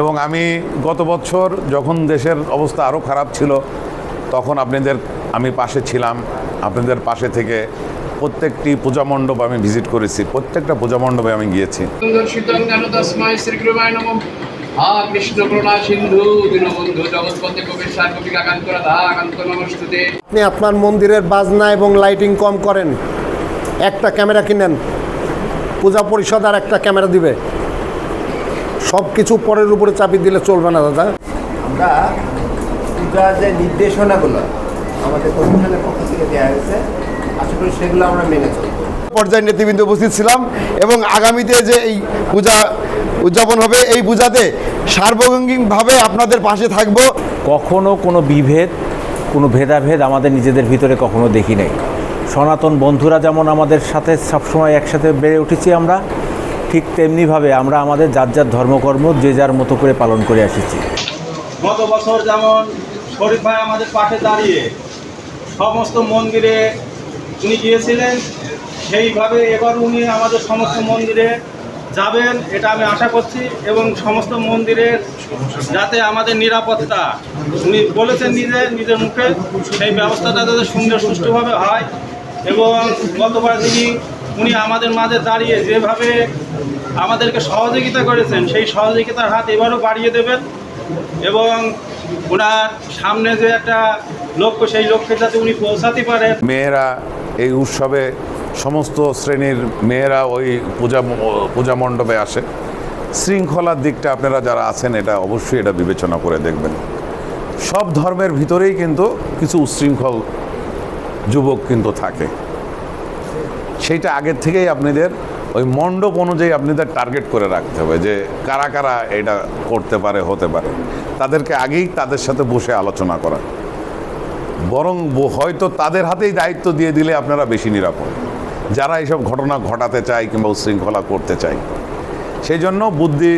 এবং আমি গত বছর যখন দেশের অবস্থা আরও খারাপ ছিল তখন আপনাদের আমি পাশে ছিলাম আপনাদের পাশে থেকে প্রত্যেকটি পূজা মণ্ডপ আমি ভিজিট করেছি প্রত্যেকটা পূজা মণ্ডপে আমি গিয়েছি। হা কৃষ্ণ করুণা সিন্ধু দীনবন্ধু কবির সার কান্ত নমস্তুতে। আপনি আপনার মন্দিরের বাজনা এবং লাইটিং কম করেন। একটা ক্যামেরা কিনেন। পূজা পরিষদ আর একটা ক্যামেরা দিবে। সব কিছু পরের উপরে চাপি দিলে চলবে না দাদা। আমরা পূজার যে নির্দেশনাগুলো আমাদের প্রতিষ্ঠানের পক্ষ থেকে দেওয়া হয়েছে আশা করি সেগুলো আমরা মেনে চলবো। পর্যায়ে নেতৃবৃন্দ উপস্থিত ছিলাম এবং আগামীতে যে এই পূজা উদযাপন হবে এই পূজাতে সার্বজনীনভাবে আপনাদের পাশে থাকব। কখনো কোনো বিভেদ কোনো ভেদাভেদ আমাদের নিজেদের ভিতরে কখনো দেখি নাই। সনাতন বন্ধুরা যেমন আমাদের সাথে সবসময় একসাথে বেড়ে উঠেছি আমরা ঠিক তেমনিভাবে আমরা আমাদের যার যার ধর্মকর্ম যে যার মতো করে পালন করে এসেছি গত বছর যেমন শরীফ ভাই আমাদের পাশে দাঁড়িয়ে সমস্ত মন্দিরে উনি গিয়েছিলেন, সেইভাবে এবার উনি আমাদের সমস্ত মন্দিরে যাবেন, এটা আমি আশা করছি, এবং সমস্ত মন্দিরের যাতে আমাদের নিরাপত্তা, উনি বলেছেন নিজে, নিজের মুখে, সেই ব্যবস্থাটা যাতে সুন্দর সুষ্ঠুভাবে হয়, এবং গতবার তিনি উনি আমাদের মাঝে দাঁড়িয়ে যেভাবে আমাদেরকে সহযোগিতা করেছেন, সেই সহযোগিতার হাত এবারও বাড়িয়ে দেবেন এবং ওনার সামনে যে একটা লক্ষ্য, সেই লক্ষ্যে যাতে উনি পৌঁছাতে পারেন মেয়েরা এই উৎসবে সমস্ত শ্রেণির মেয়েরা ওই পূজা পূজা মণ্ডপে আসে। শৃঙ্খলার দিকটা আপনারা যারা আছেন, এটা অবশ্যই এটা বিবেচনা করে দেখবেন। সব ধর্মের ভিতরেই কিন্তু কিছু উচ্ছৃঙ্খল যুবক কিন্তু থাকে। সেইটা আগের থেকেই আপনাদের ওই মণ্ডপ অনুযায়ী আপনাদের টার্গেট করে রাখতে হবে যে কারা কারা এটা করতে পারে হতে পারে। তাদেরকে আগেই তাদের সাথে বসে আলোচনা করা। বরং হয়তো তাদের হাতেই দায়িত্ব দিয়ে দিলে আপনারা বেশি নিরাপদ। যারা এইসব ঘটনা ঘটাতে চায় কিংবা উশৃঙ্খলা করতে চায়। সেই জন্য বুদ্ধি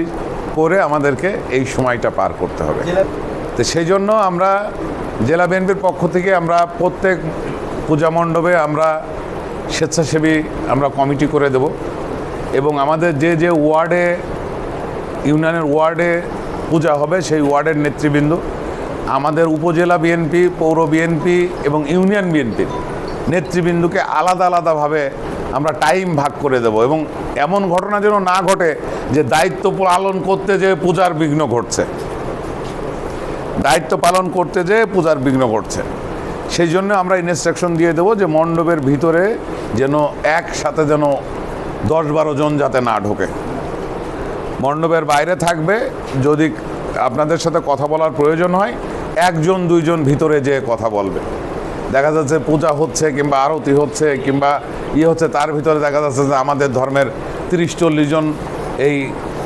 করে আমাদেরকে এই সময়টা পার করতে হবে। তো সেই জন্য আমরা জেলা বিএনপির পক্ষ থেকে আমরা প্রত্যেক পূজা মণ্ডপে আমরা স্বেচ্ছাসেবী আমরা কমিটি করে দেব। এবং আমাদের যে যে ওয়ার্ডে, ইউনিয়নের ওয়ার্ডে পূজা হবে, সেই ওয়ার্ডের নেতৃবৃন্দ, আমাদের উপজেলা বিএনপি পৌর বিএনপি এবং ইউনিয়ন বিএনপির নেতৃবৃন্দকে আলাদা আলাদাভাবে আমরা টাইম ভাগ করে দেব এবং এমন ঘটনা যেন না ঘটে যে দায়িত্ব পালন করতে যে পূজার বিঘ্ন ঘটছে। দায়িত্ব পালন করতে যে পূজার বিঘ্ন ঘটছে। সেই জন্য আমরা ইনস্ট্রাকশন দিয়ে দেবো যে মণ্ডপের ভিতরে যেন একসাথে যেন দশ বারো জন যাতে না ঢোকে। মণ্ডপের বাইরে থাকবে, যদি আপনাদের সাথে কথা বলার প্রয়োজন হয়, একজন, দুইজন ভিতরে যে কথা বলবে। দেখা যাচ্ছে পূজা হচ্ছে কিংবা আরতি হচ্ছে কিংবা ইয়ে হচ্ছে, তার ভিতরে দেখা যাচ্ছে যে আমাদের ধর্মের তিরিশ চল্লিশ জন এই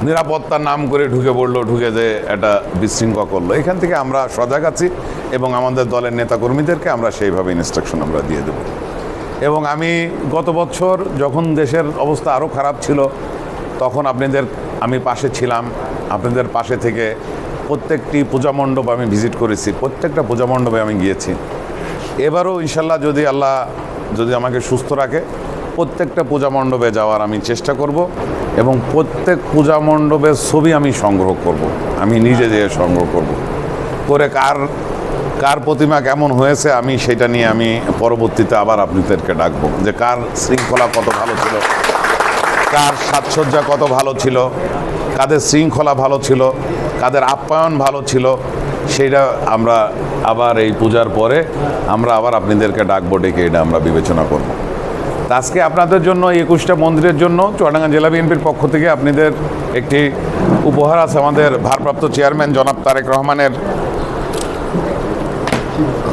নিরাপত্তার নাম করে ঢুকে পড়ল, ঢুকে যে একটা বিশৃঙ্খলা করল। এখান থেকে আমরা সজাগ আছি এবং আমাদের দলের নেতাকর্মীদেরকে আমরা সেইভাবে ইনস্ট্রাকশন আমরা দিয়ে দেবো। এবং আমি গত বছর যখন দেশের অবস্থা আরও খারাপ ছিল, তখন আপনাদের, আমি পাশে ছিলাম, আপনাদের পাশে থেকে প্রত্যেকটি পূজা মণ্ডপ আমি ভিজিট করেছি, প্রত্যেকটা পূজা মণ্ডপে আমি গিয়েছি। এবারও ইনশাল্লাহ যদি আল্লাহ যদি আমাকে সুস্থ রাখে, প্রত্যেকটা পূজা মণ্ডপে যাওয়ার আমি চেষ্টা করব এবং প্রত্যেক পূজা মণ্ডপের ছবি আমি সংগ্রহ করব, আমি নিজে যেয়ে সংগ্রহ করব। করে কার কার প্রতিমা কেমন হয়েছে আমি সেটা নিয়ে আমি পরবর্তীতে আবার আপনাদেরকে ডাকবো। যে কার শৃঙ্খলা কত ভালো ছিল, কার সাজসজ্জা কত ভালো ছিল, কাদের শৃঙ্খলা ভালো ছিল, কাদের আপ্যায়ন ভালো ছিল, সেইটা আমরা আবার এই পূজার পরে আমরা আবার আপনাদেরকে ডাকবো, ডেকে এটা আমরা বিবেচনা করব। আজকে আপনাদের জন্য একুশটা মন্দিরের জন্য চুয়াডাঙ্গা জেলা বিএনপির পক্ষ থেকে আপনাদের একটি উপহার আছে আমাদের ভারপ্রাপ্ত চেয়ারম্যান জনাব তারেক রহমানের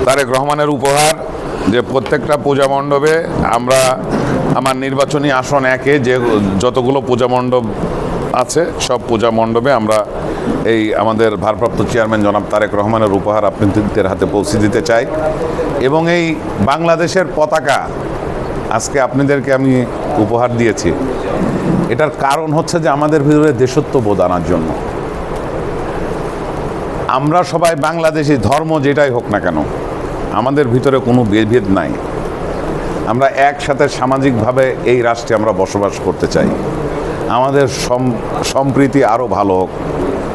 তারেক রহমানের উপহার যে প্রত্যেকটা পূজা মণ্ডপে আমরা আমার নির্বাচনী আসন একে যে যতগুলো পূজা মণ্ডপ আছে, সব পূজা মণ্ডপে আমরা এই আমাদের ভারপ্রাপ্ত চেয়ারম্যান জনাব তারেক রহমানের উপহার আপনাদের হাতে পৌঁছে দিতে চাই। এবং এই বাংলাদেশের পতাকা, আজকে আপনাদেরকে আমি উপহার দিয়েছি। এটার কারণ হচ্ছে যে আমাদের ভিতরে দেশত্ববোধ আনার জন্য। আমরা সবাই বাংলাদেশি, ধর্ম যেটাই হোক না কেন আমাদের ভিতরে কোনো বিভেদ নাই। আমরা একসাথে সামাজিকভাবে এই রাষ্ট্রে আমরা বসবাস করতে চাই। আমাদের সম- সম্প্রীতি আরও ভালো হোক।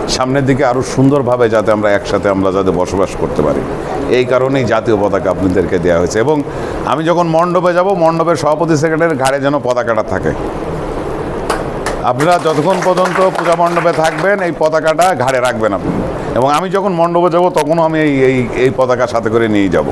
সামনের দিকে আরও সুন্দরভাবে যাতে আমরা একসাথে আমরা যাতে বসবাস করতে পারি। এই কারণেই জাতীয় পতাকা আপনাদেরকে দেওয়া হয়েছে এবং আমি যখন মণ্ডপে যাব, মণ্ডপের সভাপতি সেক্রেটারির ঘাড়ে যেন পতাকাটা থাকে। আপনারা যতক্ষণ পর্যন্ত পূজা মণ্ডপে থাকবেন, এই পতাকাটা ঘাড়ে রাখবেন আপনি। এবং আমি যখন মণ্ডপে যাব তখনও আমি এই এই পতাকা সাথে করে নিয়ে যাব।